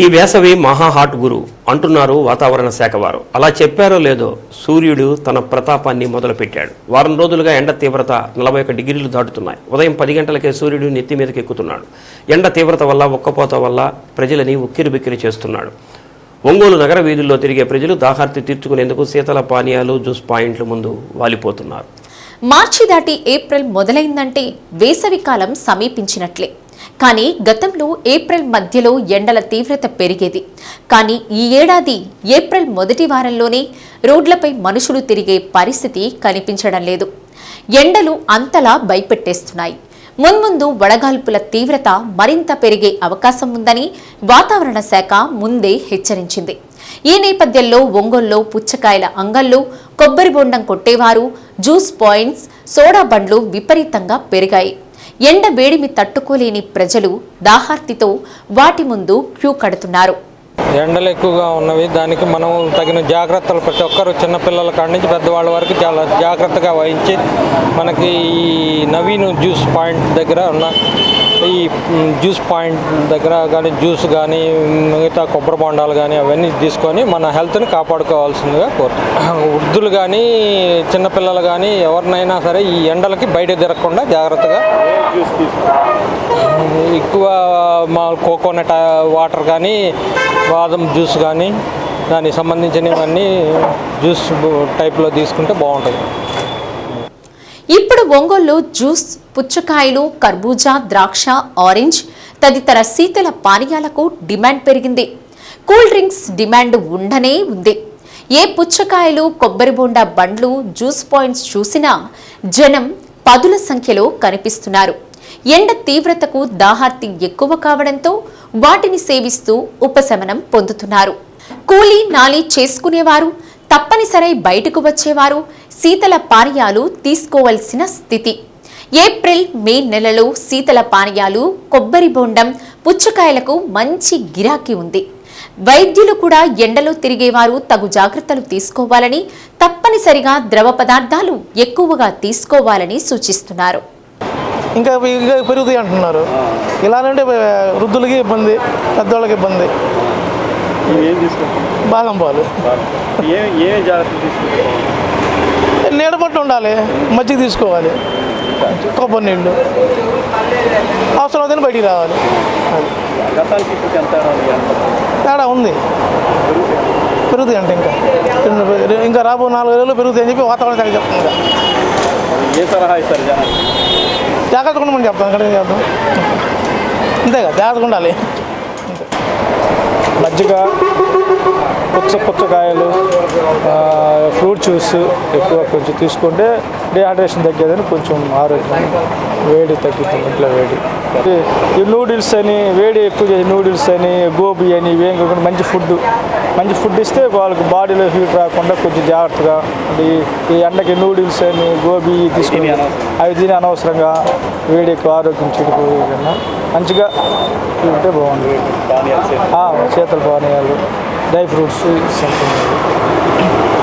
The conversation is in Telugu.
ఈ వేసవి మహా హాట్ గురు అంటున్నారు వాతావరణ శాఖ వారు. అలా చెప్పారో లేదో సూర్యుడు తన ప్రతాపాన్ని మొదలుపెట్టాడు. వారం రోజులుగా ఎండ తీవ్రత నలభై ఒక డిగ్రీలు దాటుతున్నాయి. ఉదయం పది గంటలకే సూర్యుడు నెత్తి మీదకి ఎక్కుతున్నాడు ఎండ తీవ్రత వల్ల ఒక్కపోత వల్ల ప్రజలని ఉక్కిరి బిక్కిరి చేస్తున్నాడు. ఒంగోలు నగర వీధుల్లో తిరిగే ప్రజలు దాహార్తి తీర్చుకునేందుకు శీతల పానీయాలు జ్యూస్ పాయింట్ల ముందు వాలిపోతున్నారు. మార్చి దాటి ఏప్రిల్ మొదలైందంటే వేసవి కాలం సమీపించినట్లే. కానీ గతంలో ఏప్రిల్ మధ్యలో ఎండల తీవ్రత పెరిగేది. కానీ ఈ ఏడాది ఏప్రిల్ మొదటి వారంలోనే రోడ్లపై మనుషులు తిరిగే పరిస్థితి కనిపించడం లేదు. ఎండలు అంతలా భయపెట్టేస్తున్నాయి. మున్ముందు వడగాల్పుల తీవ్రత మరింత పెరిగే అవకాశం ఉందని వాతావరణ శాఖ ముందే హెచ్చరించింది. ఈ నేపథ్యంలో ఒంగోల్లో పుచ్చకాయల అంగళ్ళు కొబ్బరి బొండం కొట్టేవారు జ్యూస్ పాయింట్స్ సోడా బండ్లు విపరీతంగా పెరిగాయి. ఎండ వేడిమి తట్టుకోలేని ప్రజలు దాహార్తితో వాటి ముందు క్యూ కడుతున్నారు. ఎండలు ఎక్కువగా ఉన్నవి దానికి మనం తగిన జాగ్రత్తలు ప్రతి ఒక్కరు చిన్నపిల్లల కాడి నుంచి పెద్దవాళ్ళ వరకు చాలా జాగ్రత్తగా వహించి మనకి ఈ నవీన్ జ్యూస్ పాయింట్ దగ్గర ఉన్న ఈ జ్యూస్ పాయింట్ దగ్గర కానీ జ్యూస్ కానీ మిగతా కొబ్బరి బొండాలు కానీ అవన్నీ తీసుకొని మన హెల్త్ని కాపాడుకోవాల్సిందిగా కోరుతున్నాం. వృద్ధులు కానీ చిన్నపిల్లలు కానీ ఎవరినైనా సరే ఈ ఎండలకి బయట తిరగకుండా జాగ్రత్తగా ఎక్కువ మా కోకోనట్ వాటర్ కానీ బాదం జ్యూస్ కానీ దానికి సంబంధించినవన్నీ జ్యూస్ టైప్లో తీసుకుంటే బాగుంటుంది. ఇప్పుడు ఒంగోలు జ్యూస్ పుచ్చకాయలు కర్బూజా ద్రాక్ష ఆరెంజ్ తదితర శీతల పానీయాలకు డిమాండ్ పెరిగింది. కూల్ డ్రింక్స్ డిమాండ్ ఉండనే ఉంది. ఏ పుచ్చకాయలు కొబ్బరి బొండా బండ్లు జ్యూస్ పాయింట్స్ చూసినా జనం పదుల సంఖ్యలో కనిపిస్తున్నారు. ఎండ తీవ్రతకు దాహార్తి ఎక్కువ కావడంతో వాటిని సేవిస్తూ ఉపశమనం పొందుతున్నారు. కూలీ నాలి చేసుకునేవారు తప్పనిసరి బయటకు వచ్చేవారు శీతల పానీయాలు తీసుకోవలసిన స్థితి. ఏప్రిల్ మే నెలలో శీతల పానీయాలు కొబ్బరి బొండం పుచ్చకాయలకు మంచి గిరాకీ ఉంది. వైద్యులు కూడా ఎండలో తిరిగేవారు తగు జాగ్రత్తలు తీసుకోవాలని తప్పనిసరిగా ద్రవ పదార్థాలు ఎక్కువగా తీసుకోవాలని సూచిస్తున్నారు. ఇంకా ఇంకా పెరుగుతాయి అంటున్నారు. ఇలానంటే వృద్ధులకి ఇబ్బంది పెద్దవాళ్ళకి ఇబ్బంది. బాదం పాలు. నీడ పట్టు ఉండాలి మజ్జిగ తీసుకోవాలి కొబ్బరి నీళ్ళు. అవసరం అవుతుంది బయటికి రావాలి. తేడా ఉంది పెరుగుతాయి అంటే ఇంకా. ఇంకా రాబో నాలుగు రోజులు పెరుగుతాయి అని చెప్పి వాతావరణ శాఖ చెప్తుంది. ఏ సలహా ఇస్తారు జాగ్రత్తగా ఉండమని చెప్తాను ఇక్కడ చెప్తాం అంతేగా జాగ్రత్తగా ఉండాలి. అంతే మజ్జిగ పుచ్చ పుచ్చకాయలు ఫ్రూట్ జ్యూస్ ఎక్కువ కొంచెం తీసుకుంటే డిహైడ్రేషన్ తగ్గేదని కొంచెం ఆరోగ్యం వేడి తగ్గుతుంది ఇంట్లో వేడి. ఈ- నూడిల్స్ అని వేడి ఎక్కువ చేసి నూడిల్స్ అని గోబీ అని ఇవేం కాకుండా మంచి ఫుడ్ మంచి ఫుడ్ ఇస్తే వాళ్ళకి బాడీలో హీట్ రాకుండా కొంచెం జాగ్రత్తగా అంటే ఈ- ఎండకి నూడిల్స్ అని గోబీ తీసుకుని అవి తిని అనవసరంగా. వేడి ఎక్కువ ఆరోగ్యం చెడిపోయే కన్నా మంచిగా ఉంటే బాగుంటుంది. పానీయాలు సేమ్ Dai Russo e